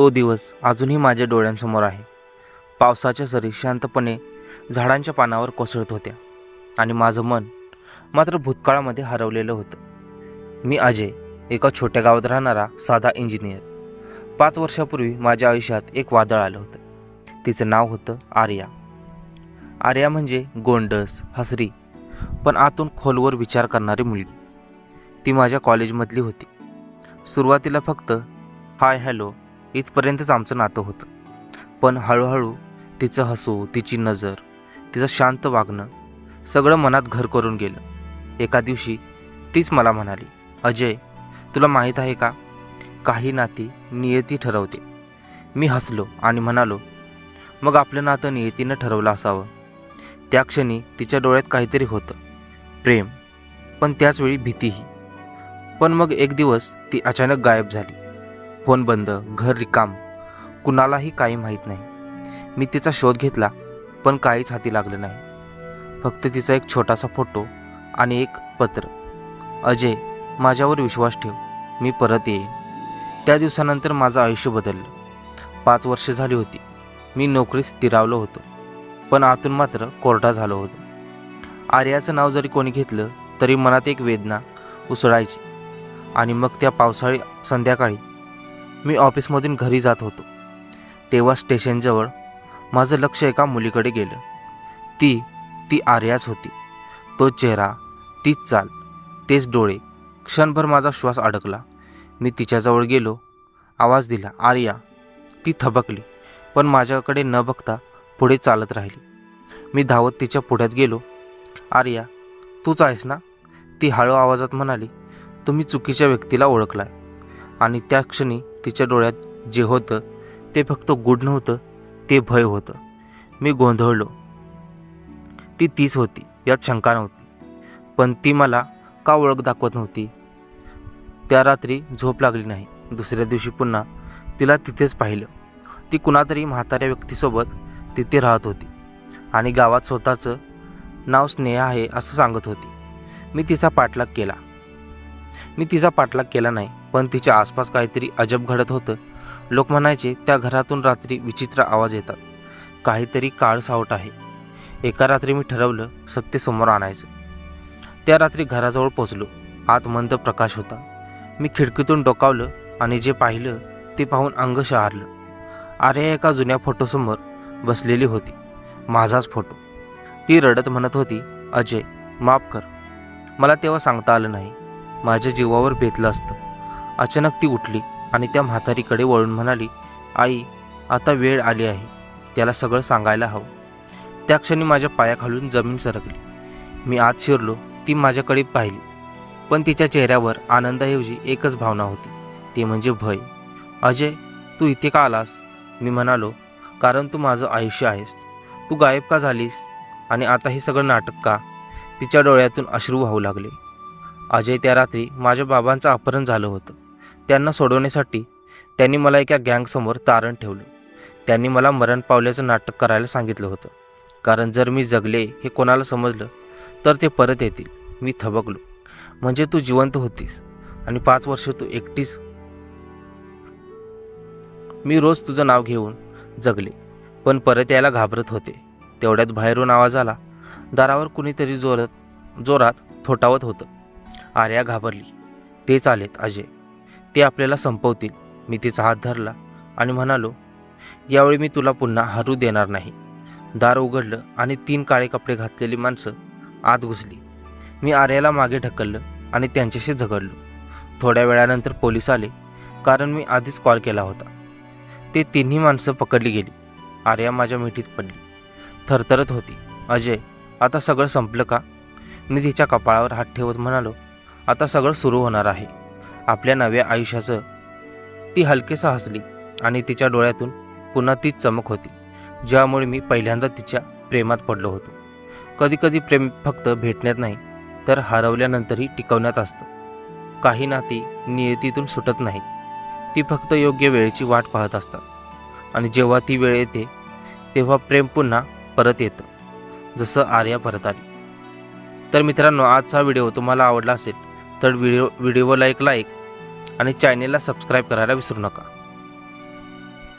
तो दिवस अजूनही माझ्या डोळ्यांसमोर आहे. पावसाच्या सरी शांतपणे झाडांच्या पानावर कोसळत होत्या आणि माझं मन मात्र भूतकाळामध्ये हरवलेलं होतं. मी अजय एका छोट्या गावात राहणारा साधा इंजिनियर पाच वर्षापूर्वी माझ्या आयुष्यात एक वादळ आलं होतं. तिचं नाव होतं आर्या. आर्या म्हणजे गोंडस हसरी पण आतून खोलवर विचार करणारी मुलगी. ती माझ्या कॉलेजमधली होती. सुरुवातीला फक्त हाय हॅलो इथपर्यंतच आमचं नातं होतं. पण हळूहळू तिचं हसू तिची नजर तिचं शांत वागणं सगळं मनात घर करून गेलं. एका दिवशी तीच मला म्हणाली अजय तुला माहीत आहे का? काही नाती नियती ठरवते. मी हसलो आणि म्हणालो मग आपलं नातं नियतीनं ठरवलं असावं. त्या क्षणी तिच्या डोळ्यात काहीतरी होतं. प्रेम. पण त्याचवेळी भीतीही. पण मग एक दिवस ती अचानक गायब झाली. फोन बंद घर रिकाम. कुणालाही काही माहीत नाही. मी तिचा शोध घेतला पण काहीच हाती लागलं नाही. फक्त तिचा एक छोटासा फोटो आणि एक पत्र. अजय माझ्यावर विश्वास ठेव मी परत येईन. त्या दिवसानंतर माझं आयुष्य बदललं. पाच वर्ष झाली होती. मी नोकरीत स्थिरावलो होतो. पण आतून मात्र कोरडा झालो होतो. आर्याचं नाव जरी कोणी घेतलं तरी मनात एक वेदना उसळायची. आणि मग त्या पावसाळी संध्याकाळी मी ऑफिसमधून घरी जात होतो. तेव्हा स्टेशनजवळ माझं लक्ष एका मुलीकडे गेलं. ती ती आर्याच होती. तो चेहरा तीच चाल तेच डोळे क्षणभर माझा श्वास अडकला. मी तिच्याजवळ गेलो आवाज दिला आर्या. ती थबकली पण माझ्याकडे न बघता पुढे चालत राहिली. मी धावत तिच्या पुढ्यात गेलो. आर्या तूच आहेस ना? ती हळू आवाजात म्हणाली तुम्ही चुकीच्या व्यक्तीला ओळखलाय. आणि त्या क्षणी तिच्या डोळ्यात जे होतं ते फक्त गुड नव्हतं ते भय होतं. मी गोंधळलो. ती तीच होती यात शंका नव्हती. पण ती मला का ओळख दाखवत नव्हती? त्या रात्री झोप लागली नाही. दुसऱ्या दिवशी पुन्हा तिला तिथेच पाहिलं. ती कुणातरी म्हाताऱ्या व्यक्तीसोबत तिथे राहत होती. आणि गावात स्वतःचं नाव स्नेहा आहे असं सांगत होती. मी तिचा पाठलाग केला. मी तिचा पाठलाग केला नाही पण तिच्या आसपास काहीतरी अजब घडत होतं. लोक म्हणायचे त्या घरातून रात्री विचित्र आवाज येतात. काहीतरी काळ सावट आहे. एका रात्री मी ठरवलं सत्य समोर आणायचं. त्या रात्री घराजवळ पोचलो. आत मंद प्रकाश होता. मी खिडकीतून डोकावलं आणि जे पाहिलं ते पाहून अंग शहारलं. आर्या एका जुन्या फोटोसमोर बसलेली होती. माझाच फोटो. ती रडत म्हणत होती अजय माफ कर. मला तेव्हा सांगता आलं नाही. माझ्या जीवावर बेतलं असतं. अचानक ती उठली आणि त्या म्हातारीकडे वळून म्हणाली आई आता वेळ आली आहे. त्याला सगळं सांगायला हवं. त्या क्षणी माझ्या पायाखालून जमीन सरकली. मी आत शिरलो ती माझ्याकडे पाहिली. पण तिच्या चेहऱ्यावर आनंदाऐवजी एकच भावना होती. ती म्हणजे भय. अजय तू इथे का आलास? मी म्हणालो कारण तू माझं आयुष्य आहेस. तू गायब का झालीस? आणि आता हे सगळं नाटक का? तिच्या डोळ्यातून अश्रू वाहू लागले. अजय त्या रात्री माझ्या बाबांचं अपहरण झालं होतं. त्यांना सोडवण्यासाठी त्यांनी मला एका गँगसमोर तारण ठेवलं. त्यांनी मला मरण पावल्याचं नाटक करायला सांगितलं होतं. कारण जर मी जगले हे कोणाला समजलं तर ते परत येतील. मी थबकलो. म्हणजे तू जिवंत होतीस आणि पाच वर्ष तू एकटीच. मी रोज तुझं नाव घेऊन जगले पण परत यायला घाबरत होते. तेवढ्यात बाहेरून आवाज आला. दारावर कुणीतरी जोरात जोरात थोटावत होतं. आर्या घाबरली. तेच आलेत अजय. ते आपल्याला संपवतील. मी तिचा हात धरला आणि म्हणालो यावेळी मी तुला पुन्हा हरू देणार नाही. दार उघडलं आणि तीन काळे कपडे घातलेली माणसं आत घुसली. मी आर्याला मागे ढकललं आणि त्यांच्याशी झगडलो. थोड्या वेळानंतर पोलीस आले कारण मी आधीच कॉल केला होता. ते तिन्ही माणसं पकडली गेली. आर्या माझ्या मिठीत पडली. थरथरत होती. अजय आता सगळं संपलं का? मी तिच्या कपाळावर हात ठेवत म्हणालो आता सगळं सुरू होणार आहे. आपल्या नव्या आयुष्याचं ती हलकेसं हसली आणि तिच्या डोळ्यातून पुन्हा तीच चमक होती ज्यामुळे मी पहिल्यांदा तिच्या प्रेमात पडलो होतो. कधीकधी प्रेम फक्त भेटण्यात नाही तर हरवल्यानंतरही टिकवण्यात असतं. काही नाती नियतीतून सुटत नाहीत. ती फक्त योग्य वेळेची वाट पाहत असतात. आणि जेव्हा ती वेळ येते तेव्हा प्रेम पुन्हा परत येतं जसं आर्या परत आली. तर मित्रांनो आजचा व्हिडिओ तुम्हाला आवडला असेल तर व्हिडिओ व्हिडिओला एक लाईक आणि चॅनेलला सबस्क्राईब करायला विसरू नका.